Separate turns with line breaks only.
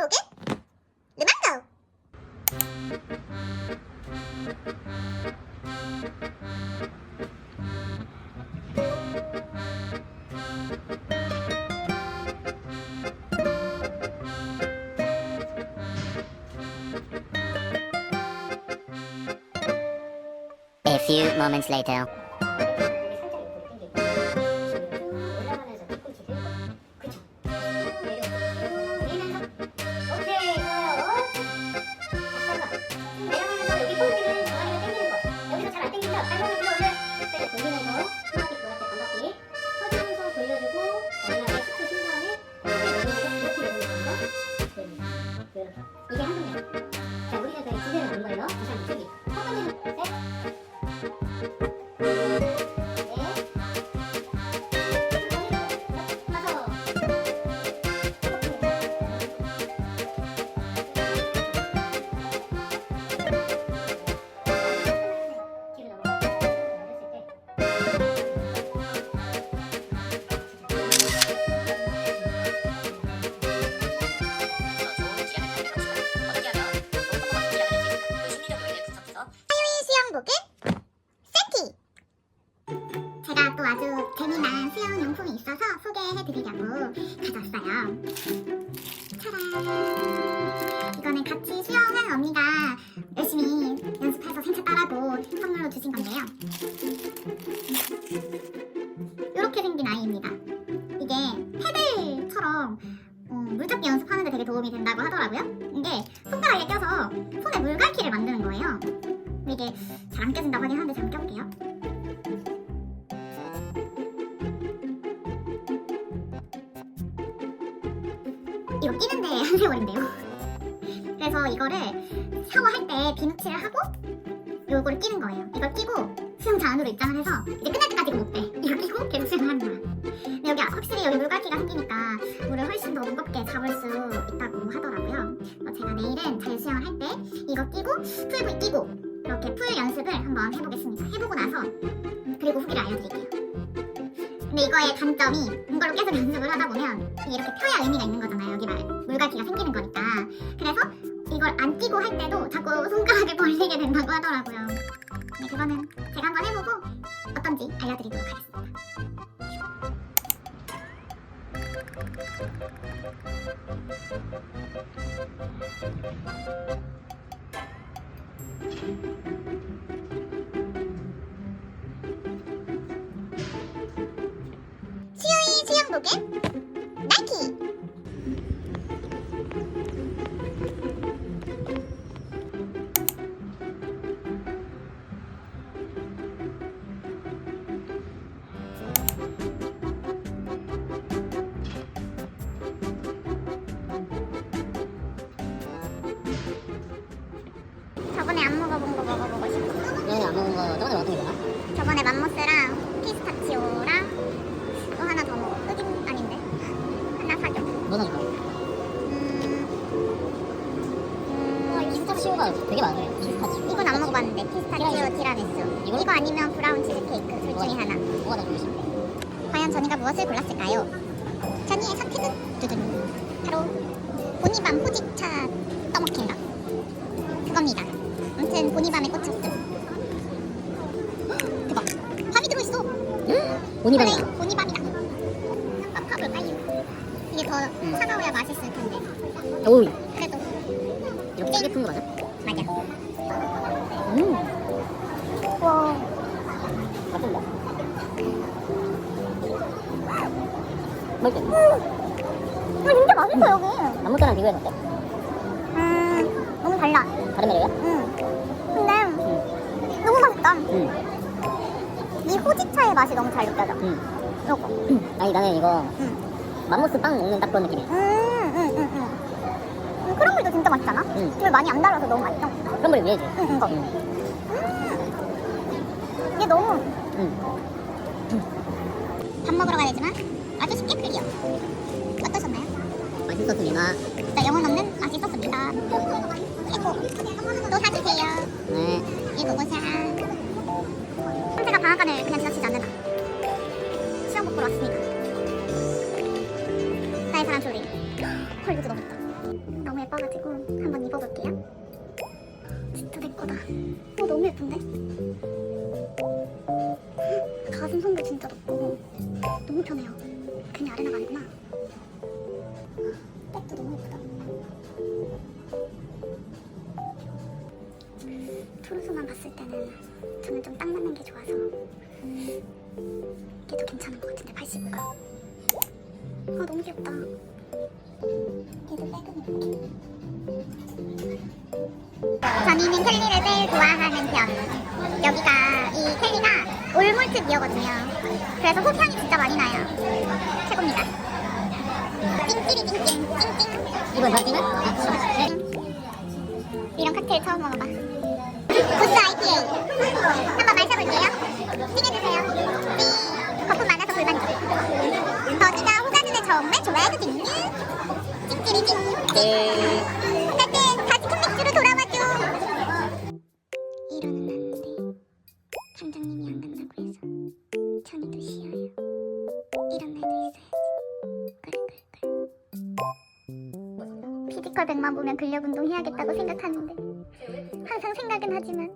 수영복의 르망고
A few moments later.
가져왔어요 짜란 이거는 같이 수영하는 언니가 열심히 연습해서 생체 따라고 선물로 주신 건데요. 이렇게 생긴 아이입니다. 이게 패들처럼 어, 물잡기 연습하는데 되게 도움이 된다고 하더라고요. 이게 손가락에 껴서 손에 물갈퀴를 만드는 거예요. 이게 이거 끼는데 한 세월인데요. 그래서 이거를 샤워할 때 비누칠을 하고 요거를 끼는 거예요. 이걸 끼고 수영장 안으로 입장을 해서 이제 끝날 때까지 못 빼. 이거 끼고 계속 수영을 하는 거야. 근데 여기 확실히 여기 물갈퀴가 생기니까 물을 훨씬 더 무겁게 잡을 수 있다고 하더라고요. 제가 내일은 자유수영을 할 때 이거 끼고 풀불 끼고 이렇게 풀 연습을 한번 해보겠습니다. 해보고 나서 그리고 후기를 알려드릴게요. 근데 이거의 단점이 이걸로 계속 연습을 하다 보면 이렇게 펴야 의미가 있는 거잖아요. 여기 말 물갈퀴가 생기는 거니까. 그래서 이걸 안 끼고 할 때도 자꾸 손가락을 벌리게 된다고 하더라고요. 네, 그거는 제가 한번 해보고 어떤지 알려드리도록 하겠습니다. 수영복은 나이키! 저번에 안 먹어본 거 먹어보고 싶어.
너네 안 먹은 거 저번에 어떤 게
아니면 브라운 치즈케이크. 둘 중에 하나.
뭐가 더 좋으신데?
과연 전이가 무엇을 골랐을까요? 전이의 선택은 두둔. 바로 보니밤 후지차 떠먹힌다. 그겁니다. 아무튼 보니밤에 꽂혔음. 대박. 밤이 들어있어.
오니방이야.
그래, 보니밤이다. 한번 파볼까요? 이게 더 차가워야 맛있을 텐데.
오이.
그래도
이렇게 크게 푼거 맞아?
맞아.
음.
와.
맛있지?
이거 진짜 맛있어 여기.
아무거랑 비교해볼게.
음, 너무 달라.
다른 매력이야?
응. 근데 너무 맛있다.
응.
이 호지차의 맛이 너무 잘 느껴져.
응.
요거.
아니 나는 이거
응.
맘모스 빵 먹는 딱 그런 느낌이야.
음, 음, 음, 음. 음, 크럼블도 진짜 맛있잖아.
응.
근데 많이 안 달아서 너무 맛있어.
그런 걸 위해지.
응, 이거.
응.
음. 이게 너무
응.
밥 먹으러 가야 되지만 아주 쉽게 클리어. 어떠셨나요?
맛있었습니다.
진짜 영혼 없는 맛있었습니다. 또 사주세요.
네.
읽어보자. 형제가 방앗간을 그냥 지나치지 않는다. 수영복 보러 왔습니다. 나의 사람 졸리. 헐, 이거 너무 예쁘다. 투르스만 봤을 때는 저는 좀 딱 맞는 게 좋아서 이게 더 괜찮은 것 같은데 85가. 아 너무 귀엽다. 얘도 백은 저희는 켈리를 제일 좋아하는 편. 여기가 이 켈리가 올몰트 비어거든요. 그래서 호향이 진짜 많이 나요. 최고입니다. 찡찡 찡찡.
아, 네.
이런 칵테일 처음 먹어봐. 보스 IPA. 한번 마셔볼게요. 띵해주세요. 띵. 거품 많아서 불만족. 저기가 호가눈의 처음에. 찡찌리 찡.
네.
다시 돌아와줘. 이러는 단장님이 안 간다고 해서 500만 보면 근력 운동 해야겠다고 생각하는데 항상 생각은 하지만